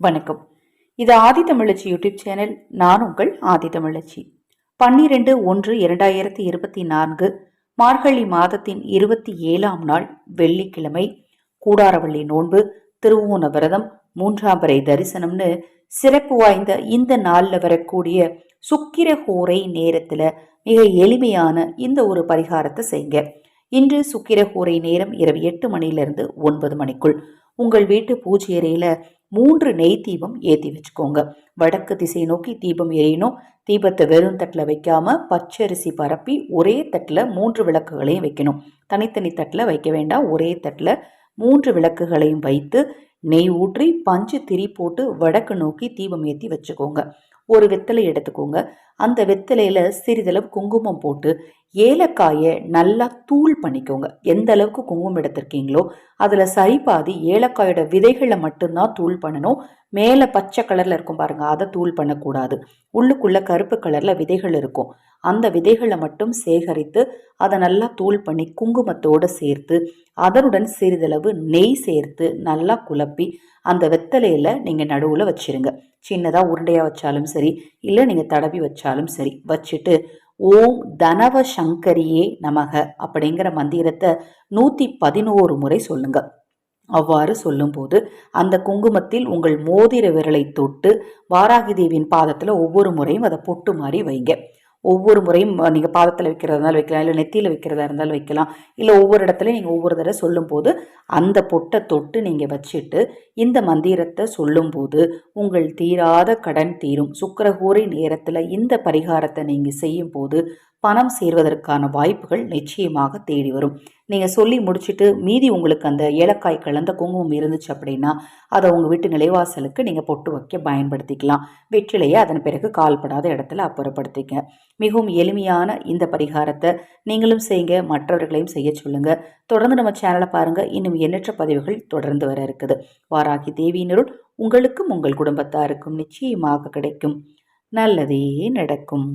வணக்கம். இது ஆதி தமிழச்சி YouTube channel. நான் உங்கள் ஆதி தமிழச்சி. பன்னிரெண்டு ஒன்று இரண்டாயிரத்தி இருபத்தி நான்கு மார்கழி மாதத்தின் இருபத்தி ஏழாம் நாள் வெள்ளிக்கிழமை கூடாரவள்ளி நோன்பு திருவோண விரதம் மூன்றாம் வரை தரிசனம்னு சிறப்பு வாய்ந்த இந்த நாளில் வரக்கூடிய சுக்கிர ஹோரை நேரத்தில் மிக எளிமையான இந்த ஒரு பரிகாரத்தை செய்யுங்க இன்று சுக்கிர ஹோரை நேரம் இரவு எட்டு மணிலிருந்து ஒன்பது மணிக்குள். உங்கள் வீட்டு பூஜை அறையில் மூன்று நெய் தீபம் ஏற்றி வச்சுக்கோங்க. வடக்கு திசை நோக்கி தீபம் எரியணும் தீபத்தை வெறும் தட்டில் வைக்காமல் பச்சரிசி பரப்பி ஒரே தட்டில் மூன்று விளக்குகளையும் வைக்கணும். தனித்தனி தட்டில் வைக்க வேண்டாம். ஒரே தட்டில் மூன்று விளக்குகளையும் வைத்து நெய் ஊற்றி பஞ்சு திரி போட்டு வடக்கு நோக்கி தீபம் ஏற்றி வச்சுக்கோங்க. ஒரு வெத்தலை எடுத்துக்கோங்க. அந்த வெத்தலையில் சிறிதளவு குங்குமம் போட்டு ஏலக்காயை நல்லா தூள் பண்ணிக்கோங்க. எந்த அளவுக்கு குங்குமம் எடுத்திருக்கீங்களோ அதில் சரிபாதி ஏலக்காயோட விதைகளை மட்டும்தான் தூள் பண்ணணும். மேலே பச்சை கலரில் இருக்கும் பாருங்கள் அதை தூள் பண்ணக்கூடாது. உள்ளுக்குள்ளே கருப்பு கலரில் விதைகள் இருக்கும். அந்த விதைகளை மட்டும் சேகரித்து அதை நல்லா தூள் பண்ணி குங்குமத்தோடு சேர்த்து அதனுடன் சிறிதளவு நெய் சேர்த்து நல்லா குழப்பி அந்த வெத்தலையில் நீங்கள் நடுவில் வச்சுருங்க. சின்னதாக உருண்டையாக வச்சாலும் சரி இல்லை நீங்கள் தடவி வச்சாலும் சரி வச்சுட்டு ஓம் தனவ சங்கரியே நமக அப்படிங்கிற மந்திரத்தை நூற்றி பதினோரு முறை சொல்லுங்க. அவ்வாறு சொல்லும்போது அந்த குங்குமத்தில் உங்கள் மோதிர விரலை தொட்டு வாராகி தேவியின் பாதத்தில் ஒவ்வொரு முறையும் அதை பொட்டு மாதிரி வைங்க. ஒவ்வொரு முறையும் நீங்கள் பாதத்தில் வைக்கிறதா இருந்தாலும் வைக்கலாம் இல்லை நெத்தியில் வைக்கிறதா இருந்தாலும் வைக்கலாம் இல்லை ஒவ்வொரு இடத்துலையும் நீங்கள் ஒவ்வொரு தடவை சொல்லும்போது அந்த பொட்டை தொட்டு நீங்கள் வச்சுட்டு இந்த மந்திரத்தை சொல்லும்போது உங்கள் தீராத கடன் தீரும். சுக்கரகூரை நேரத்தில் இந்த பரிகாரத்தை நீங்கள் செய்யும்போது பணம் சேர்வதற்கான வாய்ப்புகள் நிச்சயமாக தேடி வரும். நீங்கள் சொல்லி முடிச்சுட்டு மீதி உங்களுக்கு அந்த ஏலக்காய் கலந்த குங்குமம் இருந்துச்சு அப்படின்னா அதை உங்கள் வீட்டு நிலைவாசலுக்கு நீங்கள் பொட்டு வைக்க பயன்படுத்திக்கலாம். வெற்றிலையை அதன் பிறகு கால்படாத இடத்துல அப்புறப்படுத்திக்க. மிகவும் எளிமையான இந்த பரிகாரத்தை நீங்களும் செய்யுங்க மற்றவர்களையும் செய்ய சொல்லுங்கள் தொடர்ந்து நம்ம சேனலை பாருங்கள் இன்னும் எண்ணற்ற பதிவுகள் தொடர்ந்து வர இருக்குது. வாராகி தேவியினருள் உங்களுக்கும் உங்கள் குடும்பத்தாருக்கும் நிச்சயமாக கிடைக்கும். நல்லதே நடக்கும்.